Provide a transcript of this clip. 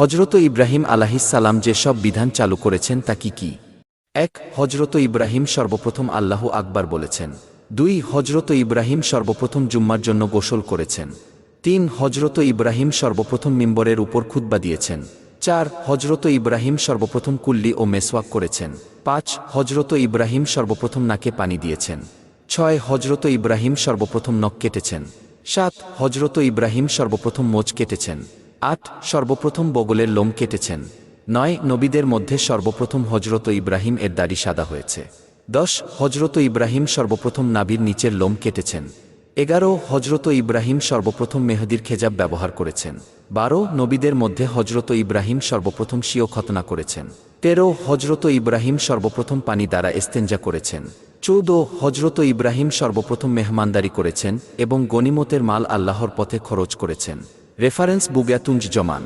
হজরত ইব্রাহিম আলাহিসাল্লাম যে সব বিধান চালু করেছেন তা কি কি? এক হজরত ইব্রাহিম সর্বপ্রথম আল্লাহ আকবার বলেছেন। দুই হজরত ইব্রাহিম সর্বপ্রথম জুম্মার জন্য গোসল করেছেন। তিন হজরত ইব্রাহিম সর্বপ্রথম মিম্বরের উপর খুতবা দিয়েছেন। চার হজরত ইব্রাহিম সর্বপ্রথম কুল্লি ও মেসওয়াক করেছেন। পাঁচ হজরত ইব্রাহিম সর্বপ্রথম নাকে পানি দিয়েছেন। ছয় হজরত ইব্রাহিম সর্বপ্রথম নখ কেটেছেন। সাত হজরত ইব্রাহিম সর্বপ্রথম মোচ কেটেছেন। আট সর্বপ্রথম বগলের লোম কেটেছেন। নয় নবীদের মধ্যে সর্বপ্রথম হজরত ইব্রাহিম এর দাড়ি সাদা হয়েছে। দশ হজরত ইব্রাহিম সর্বপ্রথম নাবির নিচের লোম কেটেছেন। এগারো হজরত ইব্রাহিম সর্বপ্রথম মেহদির খেজাব ব্যবহার করেছেন। বারো নবীদের মধ্যে হজরত ইব্রাহিম সর্বপ্রথম স্বীয় খতনা করেছেন। তেরো হজরত ইব্রাহিম সর্বপ্রথম পানি দ্বারা এস্তেঞ্জা করেছেন। চৌদ্দ হজরত ইব্রাহিম সর্বপ্রথম মেহমানদারি করেছেন এবং গনিমতের মাল আল্লাহর পথে খরচ করেছেন। রেফারেন্স বুগাতুঞ্জ জমান